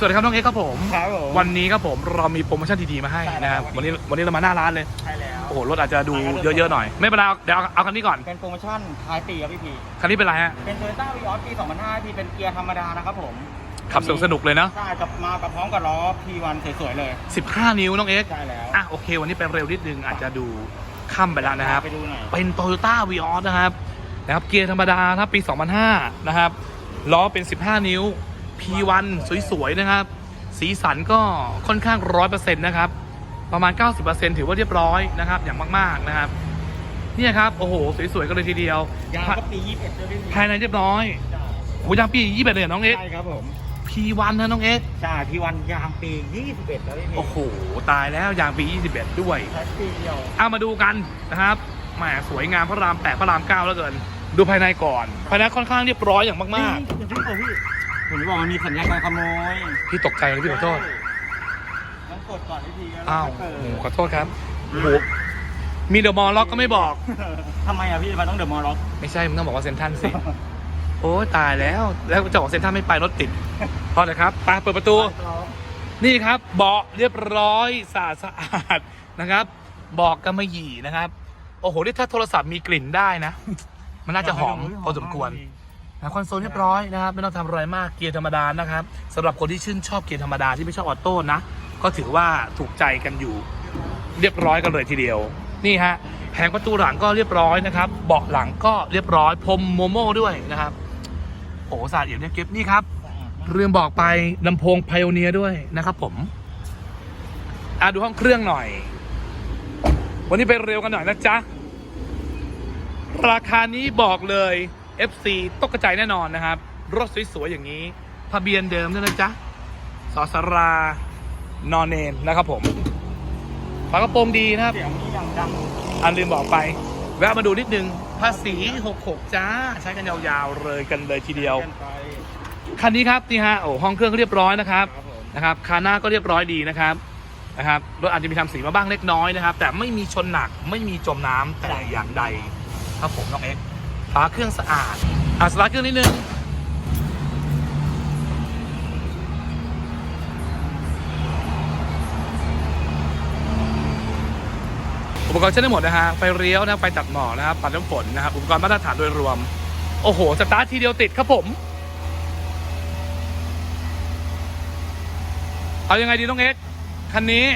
สวัสดีครับน้องเอ็กซ์ครับผมครับผม วันนี้ครับผมเรามีโปรโมชั่นดีๆมาให้ใช่แล้วนะครับ วันนี้วันนี้เรามาหน้าร้านเลย ใช่แล้ว โอ้โหรถอาจจะดูเยอะๆหน่อย ไม่เป็นไรเอาเดี๋ยวเอาเอาคันนี้ก่อน เป็นโปรโมชั่นท้ายปีครับพี่พีคันนี้เป็นไรฮะ เป็น Toyota Vios ปี2005พี่เป็นเกียร์ธรรมดานะครับผมขับสนุกสนุกเลยเนาะใช่กับมากับพร้อมกับล้อ P1 สวยๆเลย 15 นิ้วน้องเอ็กซ์ใช่แล้วอะโอเค วันนี้ไปเร็วนิดนึงอาจจะดูค่ำไปแล้วนะครับ ไปดูหน่อย เป็น Toyota v ีออสนะครับนะครับ เกียร์ธรรมดาครับปี 2005 นะครับ ล้อเป็น 15 นิ้ว P1 สวย ๆ นะครับ สีสันก็ค่อนข้าง100%นะครับ ประมาณ 90%ถือว่าเรียบร้อยนะครับ อย่างมาก ๆ นะครับ เนี่ยครับ โอ้โห สวย ๆ กันเลยทีเดียว ยางก็ปี21ด้วยพี่พีภายในเรียบร้อยใช่โอ้ยางปี21เลยเหรอน้องเอ็กซ์ใช่ครับผม P1 นะน้องเอ็กซ์ใช่ P1 ยางปี21แล้วพี่พีโอ้โห ตายแล้วยางปี 21 ด้วยใช้ปีเดียวเอามาดูกันนะครับแหมสวยงามพระรามแปดพระรามเก้าแล้วเกิน ดูภายในก่อน ภายในค่อนข้างเรียบร้อยอย่างมากอย่าเพิ่งเปิดพี่ ผมจะบอกมันมีสัญญาณการขโมยๆพี่ตกใจเลยพี่ขอโทษต้องกดก่อนพี่พีแล้วอ้าวค่ยเปิดโอ้โหขอโทษครับโอ้โหมีเดอะมอลล็อกก็ไม่บอก ทำไมอะพี่มันต้องเดอะมอลล็อกไม่ใช่มึงต้องบอกว่าเซนทรันสิ โอ้ยตายแล้ว แล้วเจ้าของเซนทรันไม่ไปรถติด พอเลยครับไปเปิดประตู นี่ครับเบาะเรียบร้อยสะอาดสะอาดนะครับเบอกกำมะหยี่นะครับ โอ้โหนี่ถ้าโทรศัพท์มีกลิ่นได้นะ มันน่าจะหอมพอสมควร นะคอนโซลเรียบร้อยนะครับไม่ต้องทำอะไรมากเกียร์ธรรมดานะครับสำหรับคนที่ชื่นชอบเกียร์ธรรมดาที่ไม่ชอบออโต้นะก็ถือว่าถูกใจกันอยู่เรียบร้อยกันเลยทีเดียว นี่ฮะแผงประตูหลังก็เรียบร้อยนะครับ เบาะหลังก็เรียบร้อยพรมโมโม่ด้วยนะครับโอ้สะอาดเอี่ยมเนี่ยเก็บนี่ครับลืมบอกไปลำโพงไพโอเนียด้วยนะครับ ผมอะดูห้องเครื่องหน่อย วันนี้ไปเร็วกันหน่อยนะจ๊ะราคานี้บอกเลย FC ตกกระจายแน่นอนนะครับ รถสวยๆอย่างนี้ทะเบียนเดิมด้วยนะจ๊ะสอสรานอนเนนนะครับผมฝากระโปรงดีนะครับ เสียงนี่ยังดังอันลืมบอกไป แวะมาดูนิดนึง ภาษี66 จ้า ใช้กันยาวๆเลยกันเลยทีเดียว กันไปคันนี้ครับนี่ฮะโอ้ห้องเครื่องเรียบร้อยนะครับ ครับผมนะครับคาหน้าก็เรียบร้อยดีนะครับนะครับรถอาจจะมีทำสีมาบ้างเล็กน้อยนะครับ แต่ไม่มีชนหนักไม่มีจมน้ำแต่อย่างใดครับผมน้องเอ็กซ์ ฝาเครื่องสะอาดอะสตาร์ทเครื่องนิดนึงอุปกรณ์ใช้ได้หมดนะฮะ ไฟเลี้ยวนะไฟตัดหมอกนะครับปัดน้ำฝนนะครับ อุปกรณ์มาตรฐานโดยรวม โอ้โห สตาร์ททีเดียวติดครับผม เอายังไงดีน้องเอ็กคันนี้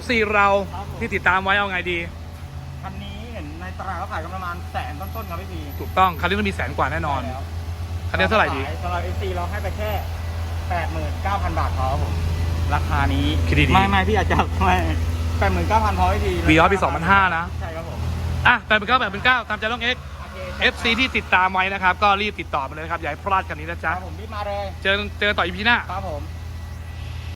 FC เราที่ติดตามไว้เอาไงดี ตลาดเขาขายกันประมาณแสนต้นๆครับพี่พีถูกต้องคันนี้ต้องมีแสนกว่าแน่นอน ใช่แล้วคันนี้เท่าไหร่ดี สำหรับ FC เราให้ไปแค่89,000บาทพอครับผม ราคานี้คิดดีๆไม่ไม่พี่อาจจะไม่89,000พอพี่พีวีออสปี2005นะ ใช่ครับผมอะแปดเป็นเก้าแปดเป็นเก้าตามใจน้องเอ็กซ์โอเค FC ที่ติดตามไว้นะครับ ก็รีบติดต่อมาเลยนะครับอย่าให้พลาดกันนี้นะคจ๊ะรับผมรีบมาเลย เจอเจอต่ออีพีหน้า ครับผม